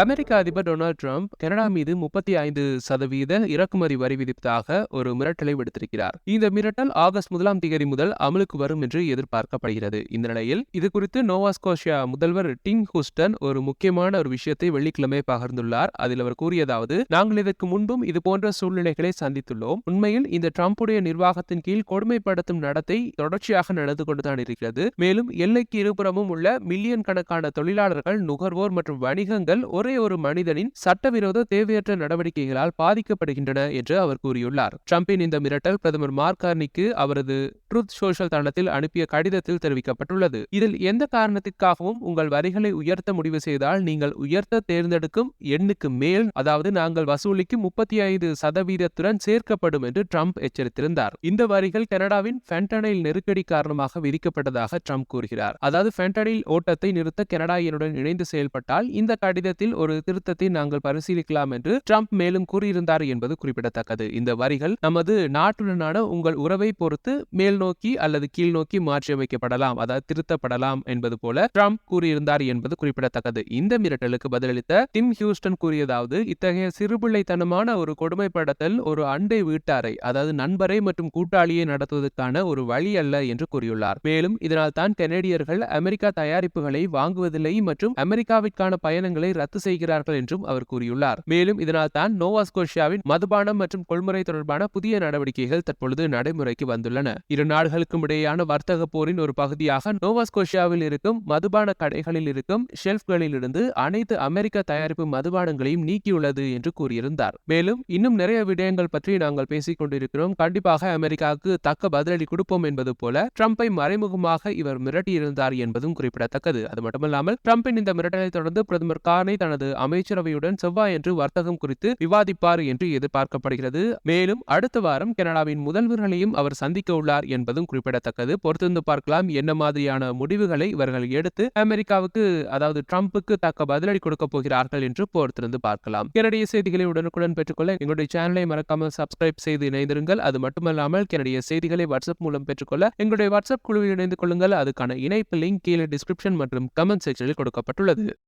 அமெரிக்க அதிபர் Donald Trump Canada மீது முப்பத்தி ஐந்து சதவீத இறக்குமதி வரி விதிப்பதாக ஒரு மிரட்டலை விடுத்திருக்கிறார். இந்த மிரட்டல் ஆகஸ்ட் முதலாம் தேதி முதல் அமலுக்கு வரும் என்று எதிர்பார்க்கப்படுகிறது. இந்த நிலையில் இது குறித்து நோவாஸ்கோஷியா முதல்வர் டிம் ஹூஸ்டன் ஒரு முக்கியமான ஒரு விஷயத்தை வெள்ளிக்கிழமை பகிர்ந்துள்ளார். அதில் அவர் கூறியதாவது நாங்கள் இதற்கு முன்பும் இது போன்ற சூழ்நிலைகளை சந்தித்துள்ளோம். உண்மையில் இந்த ட்ரம்புடைய நிர்வாகத்தின் கீழ் கொடுமைப்படுத்தும் நடத்தை தொடர்ச்சியாக நடந்து கொண்டுதான் இருக்கிறது. மேலும் எல்லைக்கு இருபுறமும் உள்ள மில்லியன் கணக்கான தொழிலாளர்கள் நுகர்வோர் மற்றும் வணிகங்கள் ஒரே ஒரு மனிதனின் சட்டவிரோத தேவையற்ற நடவடிக்கைகளால் பாதிக்கப்படுகின்றன என்று அவர் கூறியுள்ளார். ட்ரம்பின் இந்த மிரட்டல் பிரதமர் மார்கார்னிக்கு அவரது ட்ரூத் சோஷியல் தளத்தில் அனுப்பிய கடிதத்தில் தெரிவிக்கப்பட்டுள்ளது. இதில் எந்த காரணத்திற்காகவும் உங்கள் வரிகளை உயர்த்த முடிவு செய்தால் நீங்கள் உயர்த்த தேர்ந்தெடுக்கும் எண்ணுக்கு மேல் அதாவது நாங்கள் வசூலிக்கும் முப்பத்தி ஐந்து சதவீதத்துடன் சேர்க்கப்படும் என்று ட்ரம்ப் எச்சரித்திருந்தார். இந்த வரிகள் கனடாவின் ஃபென்டனைல் நெருக்கடி காரணமாக விதிக்கப்பட்டதாக ட்ரம்ப் கூறுகிறார். அதாவது ஃபென்டனைல் ஓட்டத்தை நிறுத்த கனடா என்னுடன் இணைந்து செயல்பட்டால் இந்த கடிதத்தில் ஒரு திருத்தத்தை நாங்கள் பரிசீலிக்கலாம் என்று ட்ரம்ப் மேலும் கூறியிருந்தார் என்பது குறிப்பிடத்தக்கது. இந்த வரிகள் நமது நாட்டுடனான உங்கள் உறவை பொறுத்து மேல் நோக்கி அல்லது கீழ் நோக்கி மாற்றியமைக்கப்படலாம் அதாவது திருத்தப்படலாம் என்பது போல ட்ரம்ப் கூறியிருந்தார் என்பது குறிப்பிடத்தக்கது. இந்த மிரட்டலுக்கு பதிலளித்த டிம் ஹியூஸ்டன் கூறியதாவது இத்தகைய சிறுபிள்ளைத்தனமான ஒரு கொடுமைப்படுத்தல் ஒரு அண்டை வீட்டாரை அதாவது நண்பரை மற்றும் கூட்டாளியை நடத்துவதற்கான ஒரு வழி அல்ல என்று கூறியுள்ளார். மேலும் இதனால் தான் கெனடியர்கள் அமெரிக்கா தயாரிப்புகளை வாங்குவதில்லை மற்றும் அமெரிக்காவிற்கான பயணங்களை ரத்து செய்கிறார்கள் என்றும் அவர் கூறியுள்ளார். மேலும் இதனால் தான் நோவாஸ்கோஷியாவின் மதுபானம் மற்றும் கொள்முறை தொடர்பான புதிய நடவடிக்கைகள் தற்பொழுது நடைமுறைக்கு வந்துள்ளன. இரு நாடுகளுக்கும் இடையேயான வர்த்தக போரின் ஒரு பகுதியாக நோவாஸ்கோஷியாவில் இருக்கும் மதுபான கடைகளில் இருக்கும் ஷெல்ஃப்களில் இருந்து அனைத்து அமெரிக்க தயாரிப்பு மதுபானங்களையும் நீக்கியுள்ளது என்று கூறியிருந்தார். மேலும் இன்னும் நிறைய விடயங்கள் பற்றி நாங்கள் பேசிக் கொண்டிருக்கிறோம். கண்டிப்பாக அமெரிக்காவுக்கு தக்க பதிலடி கொடுப்போம் என்பது போல ட்ரம்பை மறைமுகமாக இவர் மிரட்டியிருந்தார் என்பதும் குறிப்பிடத்தக்கது. அது மட்டுமல்லாமல் ட்ரம்பின் இந்த மிரட்டலை தொடர்ந்து பிரதமர் கார்னை தனது அமைச்சரவையுடன் செவ்வாயன்று வர்த்தகம் குறித்து விவாதிப்பார் என்று எதிர்பார்க்கப்படுகிறது. மேலும் அடுத்த வாரம் கனடாவின் முதல்வர்களையும் அவர் சந்திக்க உள்ளார் என்பதும் குறிப்பிடத்தக்கது. பொறுத்திருந்து பார்க்கலாம். என்ன மாதிரியான முடிவுகளை இவர்கள் எடுத்து அமெரிக்காவுக்கு அதாவது ட்ரம்ப்புக்கு தக்க பதிலடி கொடுக்க போகிறார்கள் என்று பொறுத்திருந்து பார்க்கலாம். கனடிய செய்திகளை உடனுக்குடன் பெற்றுக்கொள்ள எங்களுடைய சேனலை மறக்காமல் சப்ஸ்கிரைப் செய்து இணைந்திருங்கள். அது மட்டுமல்லாமல் கனடிய செய்திகளை வாட்ஸ்அப் மூலம் பெற்றுக்கொள்ள எங்களுடைய வாட்ஸ்அப் குழுவில் இணைந்து கொள்ளுங்கள். அதுக்கான இணைப்பு லிங்க் கீழே டிஸ்கிரிப்ஷன் மற்றும் கமெண்ட் செக்ஷனில் கொடுக்கப்பட்டுள்ளது.